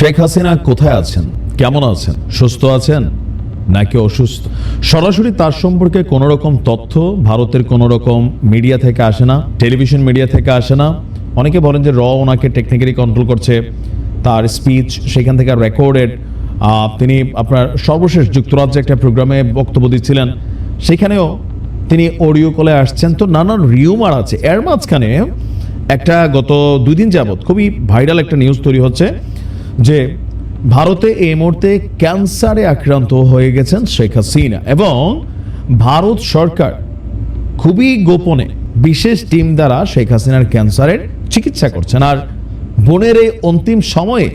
শেখ হাসিনা কোথায় আছেন? কেমন আছেন? সুস্থ আছেন নাকি অসুস্থ? সরাসরি তার সম্পর্কে কোনো রকম তথ্য ভারতের কোনো রকম মিডিয়া থেকে আসে না, টেলিভিশন মিডিয়া থেকে আসে না। অনেকে বলেন যে র ওনাকে টেকনিক্যালি কন্ট্রোল করছে, তার স্পিচ সেখান থেকে রেকর্ডেড তিনি আপনার সর্বশেষ যুক্তরাজ্যে একটা প্রোগ্রামে বক্তব্য দিচ্ছিলেন। সেখানেও তিনি অডিও কলে আসছেন। তো নানান রিউমার আছে। এর মাঝখানে একটা গত দুই দিন যাবৎ খুবই ভাইরাল একটা নিউজ তৈরি হচ্ছে। যে ভারতে এই মুহূর্তে ক্যান্সারে আক্রান্ত হয়ে গেছেন শেখ হাসিনা এবং ভারত সরকার খুবই গোপনে বিশেষ টিম দ্বারা শেখ হাসিনার ক্যান্সারের চিকিৎসা করছেন। আর বোনের এই অন্তিম সময়ে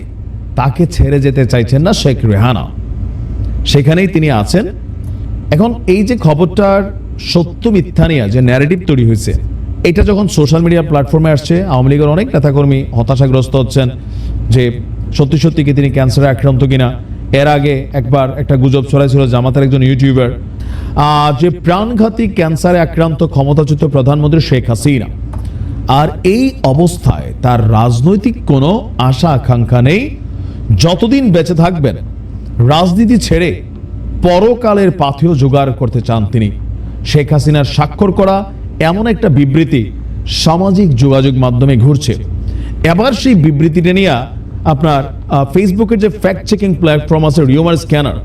তাকে ছেড়ে যেতে চাইছেন না শেখ রেহানা। সেখানেই তিনি আছেন। এখন এই যে খবরটার সত্য মিথ্যা নিয়ে যে ন্যারেটিভ তৈরি হয়েছে, এটা যখন সোশ্যাল মিডিয়া প্ল্যাটফর্মে আসছে, আওয়ামী লীগের অনেক নেতাকর্মী হতাশাগ্রস্ত হচ্ছেন যে সত্যি সত্যি কি তিনি ক্যান্সারে আক্রান্ত কিনা? এর আগে একবার একটা গুজব ছড়াইছিল জামাতের একজন ইউটিউবার। যে প্রাণঘাতী ক্যান্সারে আক্রান্ত ক্ষমতাচ্যুত প্রধানমন্ত্রী শেখ হাসিনা। আর এই অবস্থায় তার রাজনৈতিক কোনো আশা আকাঙ্ক্ষা নেই। যতদিন বেঁচে থাকবেন, রাজনীতি ছেড়ে পরকালের পাথেও জোগাড় করতে চান তিনি। শেখ হাসিনার স্বাক্ষর করা এমন একটা বিবৃতি সামাজিক যোগাযোগ মাধ্যমে ঘুরছে। এবার সেই বিবৃতিটা নিয়ে আপনার ফেসবুকের যে ফ্যাক্ট চেকিং প্ল্যাটফর্ম আছে রিউমার স্ক্যানার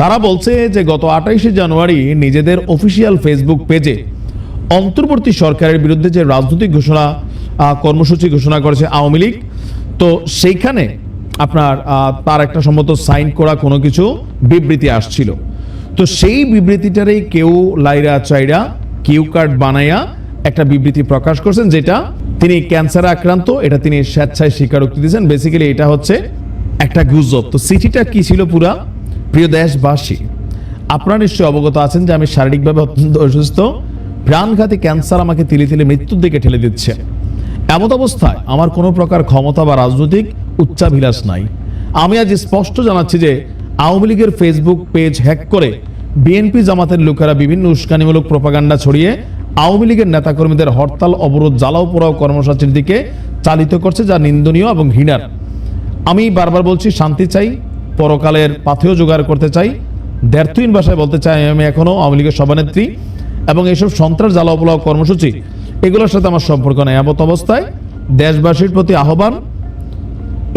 তারা বলছে যে গত আঠাইশে জানুয়ারি নিজেদের অফিসিয়াল ফেসবুক পেজে অন্তর্বর্তী সরকারের বিরুদ্ধে যে রাজনৈতিক ঘোষণা কর্মসূচি ঘোষণা করেছে আওয়ামী লীগ, তো সেইখানে আপনার তার একটা সম্মত সাইন করা কোনো কিছু বিবৃতি আসছিল। তো সেই বিবৃতিটারই কেউ লাইরা চাইরা, কিউ কার্ড বানাইয়া একটা বিবৃতি প্রকাশ করছেন, যেটা তিনি ক্যান্সারে আক্রান্ত, এটা তিনি স্বেচ্ছায় স্বীকারোক্তি দিয়েছেন। বেসিক্যালি এটা হচ্ছে একটা গুজব। তো চিঠিটা কি ছিল পুরা? প্রিয় দেশবাসী, আপনারা নিশ্চয়ই অবগত আছেন যে আমি শারীরিকভাবে অত্যন্ত অসুস্থ। প্রাণঘাতী ক্যান্সার আমাকে তিলে তিলে মৃত্যুর দিকে ঠেলে দিচ্ছে। এমত অবস্থায় আমার কোনো প্রকার ক্ষমতা বা রাজনৈতিক উচ্চাভিলাষ নাই। আমি আজ স্পষ্ট জানাচ্ছি যে আওয়ামী লীগের ফেসবুক পেজ হ্যাক করে বিএনপি জামাতের লোকেরা বিভিন্ন উস্কানিমূলক প্রপাগান্ডা ছড়িয়ে আওয়ামী লীগের নেতাকর্মীদের হরতাল, অবরোধ, জ্বালাও পোড়াও কর্মসূচির দিকে চালিত করছে যা নিন্দনীয় এবং ঘৃণার আমি বারবার বলছি, শান্তি চাই, পরকালের পাথেও জোগাড় করতে চাই। দ্ব্যর্থহীন ভাষায় বলতে চাই, আমি এখনও আওয়ামী লীগের সভানেত্রী এবং এইসব সন্ত্রাস, জ্বালাও পোলাও কর্মসূচি, এগুলোর সাথে আমার সম্পর্ক নেই। এমত অবস্থায় দেশবাসীর প্রতি আহ্বান,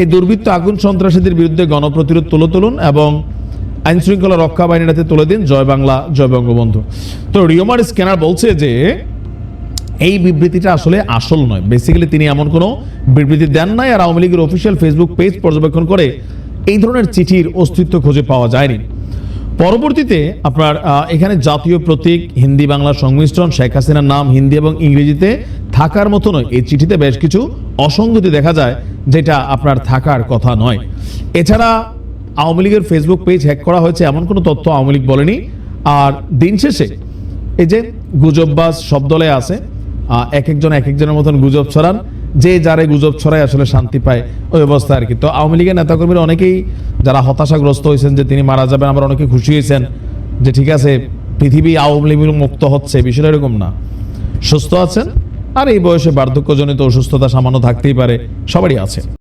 এই দুর্বৃত্ত আগুন সন্ত্রাসীদের বিরুদ্ধে গণপ্রতিরোধ তুলে তুলুন এবং আইন শৃঙ্খলা রক্ষা বাহিনীর হাতে তুলে দিন। জয় বাংলা, জয় বঙ্গবন্ধু। তো রিওমার স্ক্যানার বলছে যে, এই বিবৃতিটা আসলে আসল নয়। বেসিক্যালি তিনি এমন কোনো বিবৃতি দেন নাই আর আওয়ামী লীগের অফিসিয়াল ফেসবুক পেজ পর্যবেক্ষণ করে এই ধরনের চিঠির অস্তিত্ব খুঁজে পাওয়া যায়নি। পরবর্তীতে আপনার এখানে জাতীয় প্রতীক, হিন্দি বাংলা সংমিশ্রণ, শেখ হাসিনার নাম হিন্দি এবং ইংরেজিতে থাকার মতো নয়। এই চিঠিতে বেশ কিছু অসঙ্গতি দেখা যায়, যেটা আপনার থাকার কথা নয়। এছাড়া আওয়ামী লীগের ফেসবুক পেজ হ্যাক করা হয়েছে এমন কোনো তথ্য আওয়ামী লীগ বলেনি। আর দিন শেষে এই যে গুজববাজ সব দলে আছে এক একজন এক একজনের মতন গুজব ছড়ান, যে যারে গুজব ছড়ায় আসলে শান্তি পায় ওই অবস্থা আর কি। তো আওয়ামী লীগের নেতাকর্মীরা অনেকেই যারা হতাশাগ্রস্ত হয়েছেন যে তিনি মারা যাবেন, আবার অনেকে খুশি হয়েছেন যে ঠিক আছে, পৃথিবী আওয়ামী লীগ মুক্ত হচ্ছে বিষয়টা এরকম না। সুস্থ আছেন, আর এই বয়সে বার্ধক্যজনিত অসুস্থতা সামান্য থাকতেই পারে, সবারই আছে।